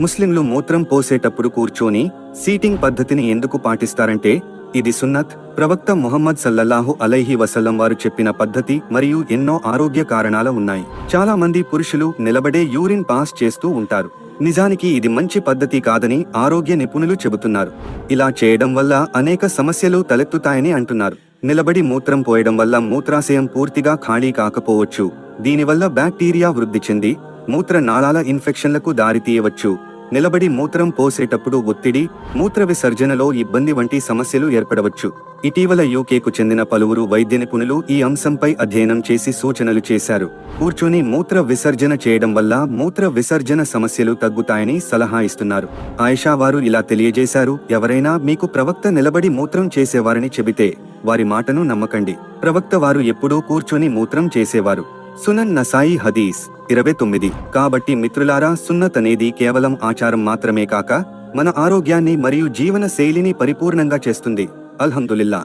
ముస్లింలు మూత్రం పోసేటప్పుడు కూర్చొని సీటింగ్ పద్ధతిని ఎందుకు పాటిస్తారంటే ఇది సున్నత్ ప్రవక్త మొహమ్మద్ సల్లల్లాహు అలైహి వసల్లం వారు చెప్పిన పద్ధతి మరియు ఎన్నో ఆరోగ్య కారణాల ఉన్నాయి. చాలా మంది పురుషులు నిలబడే యూరిన్ పాస్ చేస్తూ ఉంటారు. నిజానికి ఇది మంచి పద్ధతి కాదని ఆరోగ్య నిపుణులు చెబుతున్నారు. ఇలా చేయడం వల్ల అనేక సమస్యలు తలెత్తుతాయని అంటున్నారు. నిలబడి మూత్రం పోయడం వల్ల మూత్రాశయం పూర్తిగా ఖాళీ కాకపోవచ్చు. దీనివల్ల బ్యాక్టీరియా వృద్ధి చెంది మూత్ర నాళాల ఇన్ఫెక్షన్లకు దారితీయవచ్చు. నిలబడి మూత్రం పోసేటప్పుడు ఒత్తిడి మూత్ర విసర్జనలో ఇబ్బంది వంటి సమస్యలు ఏర్పడవచ్చు. ఇటీవల యూకేకు చెందిన పలువురు వైద్య నిపుణులు ఈ అంశంపై అధ్యయనం చేసి సూచనలు చేశారు. కూర్చొని మూత్ర విసర్జన చేయడం వల్ల మూత్ర విసర్జన సమస్యలు తగ్గుతాయని సలహా ఇస్తున్నారు. ఆయిషా వారు ఇలా తెలియజేశారు ఎవరైనా మీకు ప్రవక్త నిలబడి మూత్రం చేసేవారని చెబితే వారి మాటను నమ్మకండి. ప్రవక్త వారు ఎప్పుడూ కూర్చొని మూత్రం చేసేవారు. సునన్ నసాయి హదీస్ ఇరవై తొమ్మిది. కాబట్టి మిత్రులారా సున్నత్ అనేది కేవలం ఆచారం మాత్రమే కాక మన ఆరోగ్యాన్ని మరియు జీవన శైలిని పరిపూర్ణంగా చేస్తుంది. అల్హందుల్లా